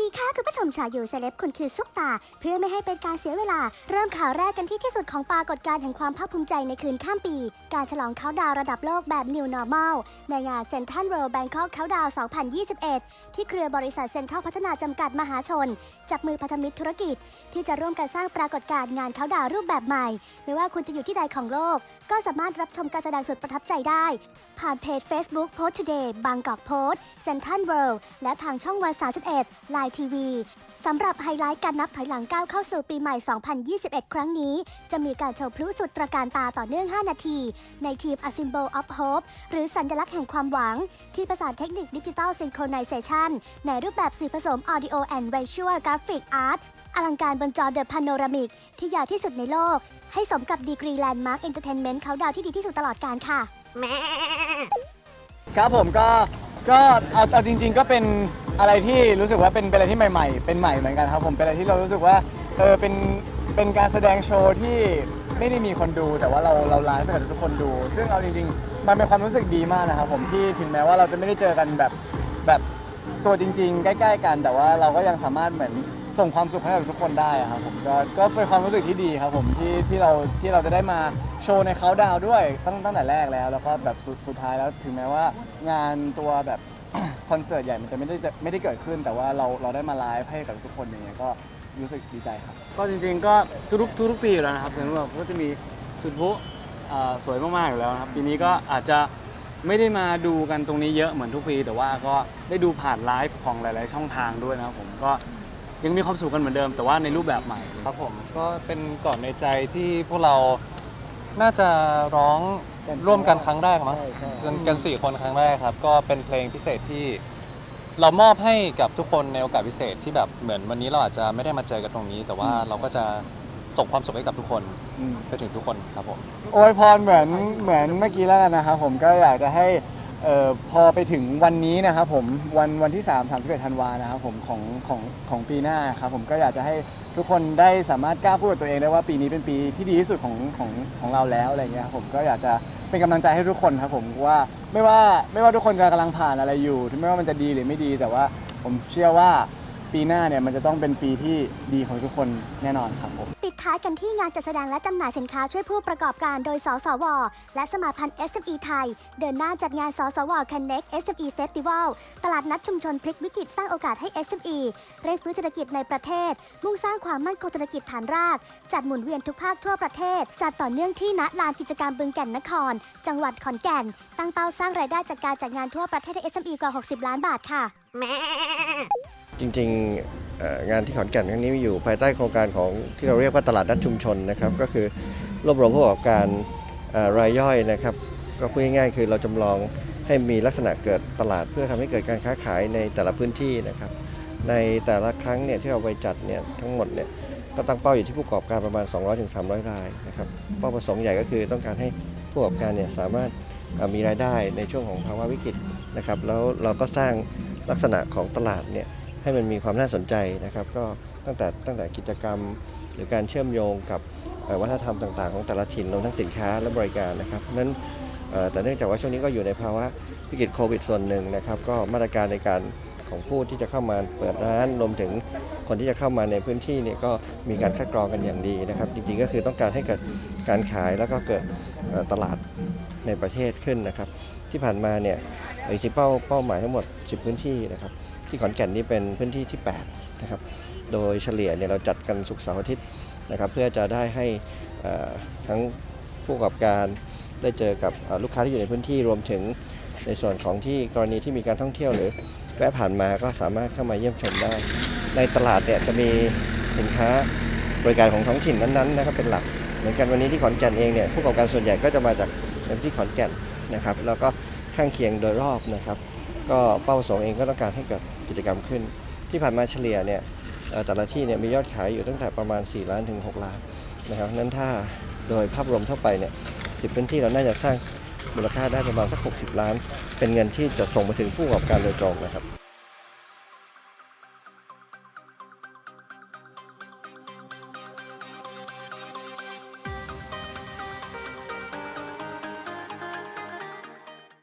ดีค่ะคุณผู้ชมชาวยูเซเลบคุณคือซุปตา เพื่อไม่ให้เป็นการเสียเวลา เริ่มข่าวแรกกันที่ที่สุดของปรากฏการณ์แห่งความภาคภูมิใจในคืนข้ามปี การฉลองเขาดาวระดับโลกแบบ New Normal ในงานเซ็นทรัลเวิลด์แบงคอกเขาดาว 2021 ที่เครือบริษัทเซ็นทรัลพัฒนาจำกัดมหาชนจับมือพันธมิตรธุรกิจ ที่จะร่วมกันสร้างปรากฏการณ์งานเขาดาวรูปแบบใหม่ ไม่ว่าคุณจะอยู่ที่ใดของโลก ก็สามารถรับชมการแสดงสุดประทับใจได้ ผ่านเพจ Facebook Post Today บางกอกโพสเซ็นทรัลเวิลด์และทางช่องวัน31 Line TV สำหรับไฮไลท์การนับถอยหลังก้าวเข้าสู่ปีใหม่ 2021 ครั้งนี้ จะมีการโชว์พลุสุดตระการตาต่อเนื่อง 5 นาที ในทีม A Symbol of Hope หรือสัญลักษณ์แห่งความหวัง ที่ประสานเทคนิคดิจิ t a ล Synchronization ในรูปแบบสื่อผสม Audio and Visual Graphic Art อลังการบนจอ The Panoramic ที่ยาวที่สุดในโลก ให้สมกับดีกรีแลนด์มาร์คเอนเตอร์เทนเมนต์เขาดาวที่ดีที่สุดตลอดการค่ะ ครับผมก็ก็เอาเอาจริง ๆ ก็เป็น อะไรที่รู้สึกว่าเป็นเป็นอะไรที่ใหม่ ๆ เป็นใหม่เหมือนกันครับผมเป็นอะไรที่เรารู้สึกว่าเออเป็นเป็นการแสดงโชว์ที่ไม่ได้มีคนดู แต่ว่าเราเราไลฟ์ให้กับทุกคนดู ซึ่งเอาจริงๆ มันเป็นความรู้สึกดีมากนะครับผมที่ถึงแม้ว่าเราจะไม่ได้เจอกันแบบแบบตัวจริง ๆ ใกล้ ๆ กัน แต่ว่าเราก็ยังสามารถเหมือนส่งความสุขให้กับทุกคนได้อะครับผมก็ก็เป็นความรู้สึกที่ดีครับผมที่ที่เราที่เราจะได้มาโชว์ในเขาดาวด้วยตั้งตั้งแต่แรกแล้ว แล้วก็แบบสุดสุดท้ายแล้วถึงแม้ว่างานตัวแบบ คอนเสิร์ตใหญ่มันจะไม่ได้จะไม่ได้เกิดขึ้น แต่ว่าเราเราได้มาไลฟ์ให้กับทุกคนอย่างเงี้ยก็รู้สึกดีใจครับ ก็จริงๆก็ทุกๆทุกๆปีอยู่แล้วนะครับสำหรับก็จะมีจุดพลุเอ่อสวยมากๆอยู่แล้วนะครับปีนี้ก็อาจจะไม่ได้มาดูกันตรงนี้เยอะเหมือนทุกปี แต่ว่าก็ได้ดูผ่านไลฟ์ของหลาย ๆ ช่องทางด้วยนะครับผมก็ยังมีความสุขกันเหมือนเดิม แต่ว่าในรูปแบบใหม่ ครับผมก็เป็นก่อนในใจที่พวกเรา น่าจะร้องร่วมกันครั้งแรกมั้งใช่ใช่ กันกันสี่คนครั้งแรกครับ ก็เป็นเพลงพิเศษที่ เรามอบให้กับทุกคนในโอกาสพิเศษที่แบบเหมือนวันนี้เราอาจจะไม่ได้มาเจอกันตรงนี้ แต่ว่าเราก็จะส่งความสุขให้กับทุกคนอืมไปถึงทุกคนครับผม โอยพรเหมือนเหมือนเมื่อกี้แล้วกันนะครับผมก็อยากจะให้ เอ่อพอไปถึงวันนี้นะครับผมวันวันที่ 3 31ธันวานะครับผมของของของปีหน้าครับผมก็อยากจะให้ทุกคนได้สามารถกล้าพูดกับตัวเองได้ว่าปีนี้เป็นปีที่ดีที่สุดของของของเราแล้วอะไรเงี้ยครับผมก็อยากจะเป็นกำลังใจให้ทุกคนครับผมว่าไม่ว่าไม่ว่าทุกคนจะกำลังผ่านอะไรอยู่ถึงไม่ว่ามันจะดีหรือไม่ดี แต่ว่าผมเชื่อว่าปีหน้าเนี่ยมันจะต้องเป็นปีที่ดีของทุกคนแน่นอนครับผม ท้ายกันที่งานจัดแสดงและจำหน่ายสินค้าช่วยผู้ประกอบการโดย สสว และสมาพันธ์ SME ไทย เดินหน้าจัดงาน สสว Connect SME Festival ตลาดนัดชุมชนพลิกวิกฤตสร้างโอกาสให้ SME เร่งฟื้นเศรษฐกิจในประเทศ มุ่งสร้างความมั่นคงเศรษฐกิจฐานราก จัดหมุนเวียนทุกภาคทั่วประเทศ จัดต่อเนื่องที่ณลานกิจกรรมบึงแก่นนคร จังหวัดขอนแก่น ตั้งเป้าสร้างรายได้จากการจัดงานทั่วประเทศให้ SME กว่า 60 ล้านบาทค่ะ จริงๆเอ่อ งานที่ขอนแก่นครั้งนี้มีอยู่ภายใต้โครงการของที่เราเรียกว่าตลาดนัดชุมชนนะครับก็คือรวบรวมผู้ประกอบการรายย่อยนะครับ ก็พูดง่ายๆคือเราจำลองให้มีลักษณะเกิดตลาดเพื่อทำให้เกิดการค้าขายในแต่ละพื้นที่นะครับ ในแต่ละครั้งเนี่ยที่เราไปจัดเนี่ยทั้งหมดเนี่ยก็ตั้งเป้าอยู่ที่ผู้ประกอบการประมาณ 200-300 รายนะครับเป้าประสงค์ใหญ่ก็คือต้องการให้ผู้ประกอบการเนี่ยสามารถมีรายได้ในช่วงของภาวะวิกฤตนะครับแล้วเราก็สร้างลักษณะของตลาดเนี่ย ให้มันมีความน่าสนใจนะครับ ก็ตั้งแต่ตั้งแต่กิจกรรม หรือการเชื่อมโยงกับวัฒนธรรมต่างๆ ของแต่ละถิ่นรวมทั้งสินค้าและบริการนะครับเพราะนั้นแต่เนื่องจากว่าช่วงนี้ก็อยู่ในภาวะวิกฤตโควิดส่วนหนึ่งนะครับ ก็มาตรการในการของผู้ที่จะเข้ามาเปิดร้านรวมถึงคนที่จะเข้ามาในพื้นที่เนี่ยก็มีการคัดกรองกันอย่างดีนะครับ จริงๆก็คือต้องการให้เกิดการขายแล้วก็เกิดตลาดในประเทศขึ้นนะครับ ที่ผ่านมาเนี่ยจริงๆเป้าเป้าหมายทั้งหมด 10 พื้นที่นะครับ ที่ขอนแก่นนี่เป็นพื้นที่ที่8นะครับโดยเฉลี่ยเนี่ยเราจัดกันศุกเสาร์อาทิตย์นะครับเพื่อจะได้ให้ทั้งผู้ประกอบการได้เจอกับลูกค้าที่อยู่ในพื้นที่รวมถึงในส่วนของที่กรณีที่มีการท่องเที่ยวหรือแวะผ่านมาก็สามารถเข้ามาเยี่ยมชมได้ ในตลาดเนี่ยจะมีสินค้าบริการของท้องถิ่นนั้นๆนะครับเป็นหลัก เหมือนกันวันนี้ที่ขอนแก่นเองเนี่ยผู้ประกอบการส่วนใหญ่ก็จะมาจากพื้นที่ขอนแก่นนะครับ แล้วก็ข้างเคียงโดยรอบนะครับ ก็เป้าประสงค์เองก็ต้องการให้เกิดกิจกรรมขึ้น ที่ผ่านมาเฉลี่ยเนี่ยแต่ละที่เนี่ยมียอดขายอยู่ตั้งแต่ประมาณ 4 ล้านถึง 6 ล้านนะครับนั้นถ้าโดยภาพรวมทั่วไปเนี่ยสิบพื้นที่เราน่าจะสร้างมูลค่าได้ประมาณสัก 60 ล้าน เป็นเงินที่จะส่งไปถึงผู้ประกอบการโดยตรงนะครับ